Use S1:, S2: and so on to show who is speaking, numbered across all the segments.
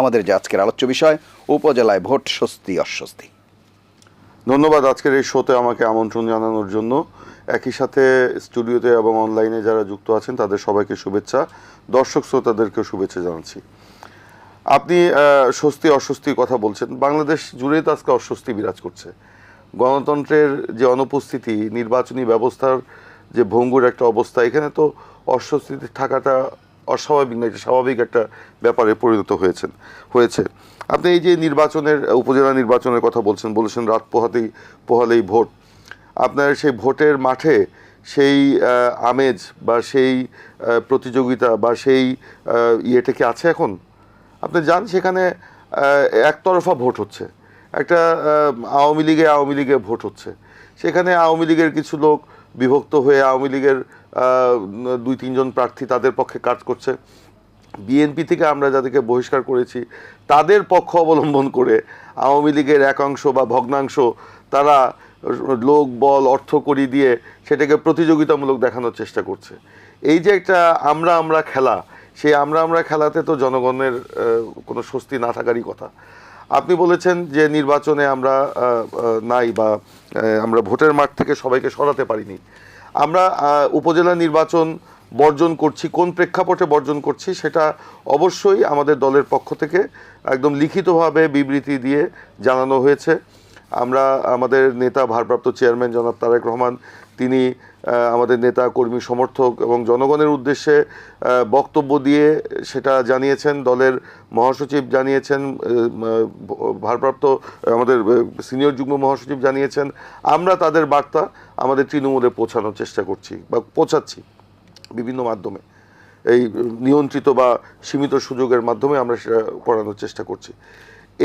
S1: আমাদের যে আজকের আলোচ্য বিষয়, উপজেলায় ভোট স্বস্তি, অস্বস্তি।
S2: ধন্যবাদ আজকের এই শোতে আমাকে আমন্ত্রণ জানানোর জন্য। একই সাথে স্টুডিওতে এবং অনলাইনে যারা যুক্ত আছেন, তাদের সবাইকে শুভেচ্ছা, দর্শক শ্রোতাদেরকেও শুভেচ্ছা জানাচ্ছি। আপনি স্বস্তি অস্বস্তির কথা বলছেন। বাংলাদেশ জুড়েই তো আজকে অস্বস্তি বিরাজ করছে। গণতন্ত্রের যে অনুপস্থিতি, নির্বাচনী ব্যবস্থার যে ভঙ্গুর একটা অবস্থা, এখানে তো অস্বস্তিতে থাকাটা অস্বাভাবিক না এটা স্বাভাবিক একটা ব্যাপারে পরিণত হয়েছেন হয়েছে। আপনি এই যে নির্বাচনের, উপজেলা নির্বাচনের কথা বলছেন, বলেছেন রাত পোহাতেই, পোহালেই ভোট। আপনার সেই ভোটের মাঠে সেই আমেজ বা সেই প্রতিযোগিতা বা সেই ইয়েটা কি আছে এখন? আপনি যান সেখানে একতরফা ভোট হচ্ছে। একটা আওয়ামী লীগে আওয়ামী লীগে ভোট হচ্ছে। সেখানে আওয়ামী লীগের কিছু লোক বিভক্ত হয়ে আওয়ামী লীগের দুই, তিনজন প্রার্থী তাদের পক্ষে কাজ করছে। বিএনপি থেকে আমরা যাদেরকে বহিষ্কার করেছি, তাদের পক্ষ অবলম্বন করে আওয়ামী লীগের একাংশ বা ভগ্নাংশ তারা লোক, বল, অর্থ করি দিয়ে সেটাকে প্রতিযোগিতামূলক দেখানোর চেষ্টা করছে। এই যে একটা আমরা আমরা খেলা, সেই আমরা আমরা খেলাতে তো জনগণের কোনো স্বস্তি না থাকারই কথা। আপনি বলেছেন যে নির্বাচনে আমরা নাই বা আমরা ভোটের মাঠ থেকে সবাইকে সরাতে পারিনি। আমরা উপজেলা নির্বাচন বর্জন করছি, কোন প্রেক্ষাপটে বর্জন করছি সেটা অবশ্যই আমাদের দলের পক্ষ থেকে একদম লিখিতভাবে বিবৃতি দিয়ে জানানো হয়েছে। আমরা, আমাদের নেতা ভারপ্রাপ্ত চেয়ারম্যান জনাব তারেক রহমান তিনি আমাদের নেতা, কর্মী, সমর্থক এবং জনগণের উদ্দেশ্যে বক্তব্য দিয়ে সেটা জানিয়েছেন, দলের মহাসচিব জানিয়েছেন ভারপ্রাপ্ত আমাদের সিনিয়র যুগ্ম মহাসচিব জানিয়েছেন। আমরা তাদের বার্তা আমাদের তৃণমূলে পৌঁছানোর চেষ্টা করছি বা পৌঁছাচ্ছি বিভিন্ন মাধ্যমে। এই নিয়ন্ত্রিত বা সীমিত সুযোগের মাধ্যমে আমরা সেটা করানোর চেষ্টা করছি।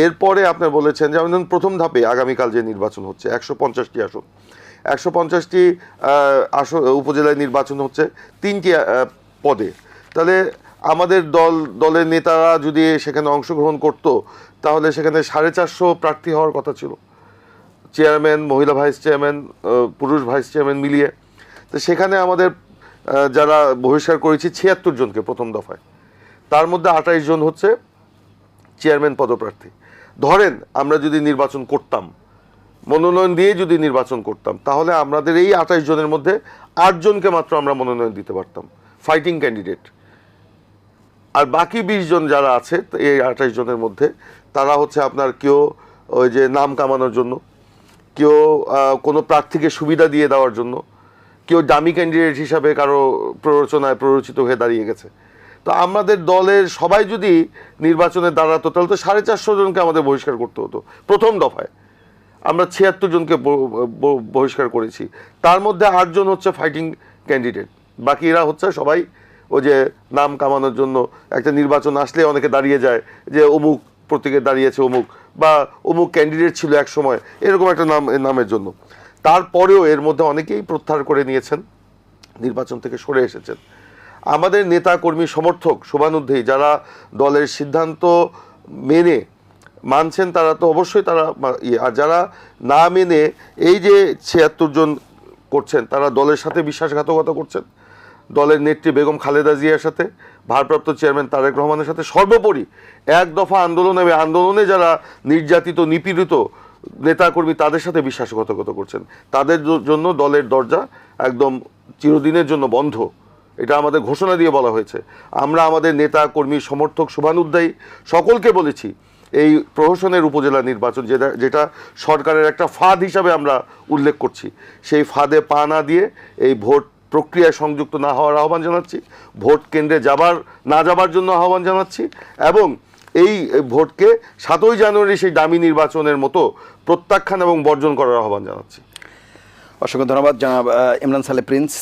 S2: এরপরে আপনি বলেছেন যেমন প্রথম ধাপে আগামীকাল যে নির্বাচন হচ্ছে, একশো পঞ্চাশটি আসন। একশো পঞ্চাশটি আসন উপজেলায় নির্বাচন হচ্ছে তিনটি পদে। তাহলে আমাদের দল, দলের নেতারা যদি সেখানে অংশগ্রহণ করত, তাহলে সেখানে সাড়ে চারশো প্রার্থী হওয়ার কথা ছিল। চেয়ারম্যান, মহিলা ভাইস চেয়ারম্যান পুরুষ ভাইস চেয়ারম্যান মিলিয়ে। তো সেখানে আমাদের যারা বহিষ্কার করেছি ছিয়াত্তর জনকে প্রথম দফায়। তার মধ্যে আঠাইশ জন হচ্ছে চেয়ারম্যান পদপ্রার্থী। ধরেন আমরা যদি নির্বাচন করতাম মনোনয়ন দিয়ে যদি নির্বাচন করতাম, তাহলে আমাদের এই আঠাইশ জনের মধ্যে আটজনকে মাত্র আমরা মনোনয়ন দিতে পারতাম ফাইটিং ক্যান্ডিডেট আর বাকি বিশ জন যারা আছে, এই আঠাইশ জনের মধ্যে, তারা হচ্ছে আপনার কেউ ওই যে নাম কামানোর জন্য, কেউ কোনো প্রার্থীকে সুবিধা দিয়ে দেওয়ার জন্য, কেউ দামি ক্যান্ডিডেট হিসাবে কারও প্ররোচনায় প্ররোচিত হয়ে দাঁড়িয়ে গেছে। তো আমাদের দলের সবাই যদি নির্বাচনে দাঁড়াতো, তাহলে তো সাড়ে চারশো জনকে আমাদের বহিষ্কার করতে হতো, প্রথম দফায়। আমরা ছিয়াত্তর জনকে বহিষ্কার করেছি। তার মধ্যে আটজন হচ্ছে ফাইটিং ক্যান্ডিডেট বাকিরা হচ্ছে সবাই ওই যে নাম কামানোর জন্য একটা নির্বাচন আসলে অনেকে দাঁড়িয়ে যায় যে অমুক প্রতীকে দাঁড়িয়েছে অমুক বা অমুক ক্যান্ডিডেট ছিল এক সময়, এরকম একটা নাম, নামের জন্য। তারপরেও এর মধ্যে অনেকেই প্রত্যাহার করে নিয়েছেন, নির্বাচন থেকে সরে এসেছেন। আমাদের নেতা কর্মী সমর্থক শোভানুধ্যায়ী যারা দলের সিদ্ধান্ত মেনে মানছেন তারা তো অবশ্যই তারা ইয়ে, আর যারা না মেনে এই যে ছিয়াত্তর জন করছেন তারা দলের সাথে বিশ্বাসঘাতকতা করছেন। দলের নেত্রী বেগম খালেদা জিয়ার সাথে ভারপ্রাপ্ত চেয়ারম্যান তারেক রহমানের সাথে সর্বোপরি এক দফা আন্দোলনে আন্দোলনে যারা নির্যাতিত নিপীড়িত নেতাকর্মী তাদের সাথে বিশ্বাসঘাতকতা করছেন। তাদের জন্য দলের দরজা একদম চিরদিনের জন্য বন্ধ। এটা আমাদের ঘোষণা দিয়ে বলা হয়েছে। আমরা আমাদের নেতা কর্মী সমর্থক শুভানুদ্দায়ী সকলকে বলেছি এই প্রহসনের উপজেলা নির্বাচন, যেটা যেটা সরকারের একটা ফাঁদ হিসাবে আমরা উল্লেখ করছি। সেই ফাঁদে পা না দিয়ে এই ভোট প্রক্রিয়ায় সংযুক্ত না হওয়ার আহ্বান জানাচ্ছি, ভোট কেন্দ্রে যাবার না যাবার জন্য আহ্বান জানাচ্ছি এবং এই ভোটকে সাতই জানুয়ারি সেই দামি নির্বাচনের মতো প্রত্যাখ্যান এবং বর্জন করার আহ্বান জানাচ্ছি।
S1: অসংখ্য ধন্যবাদ, জনাব ইমরান সালে প্রিন্স।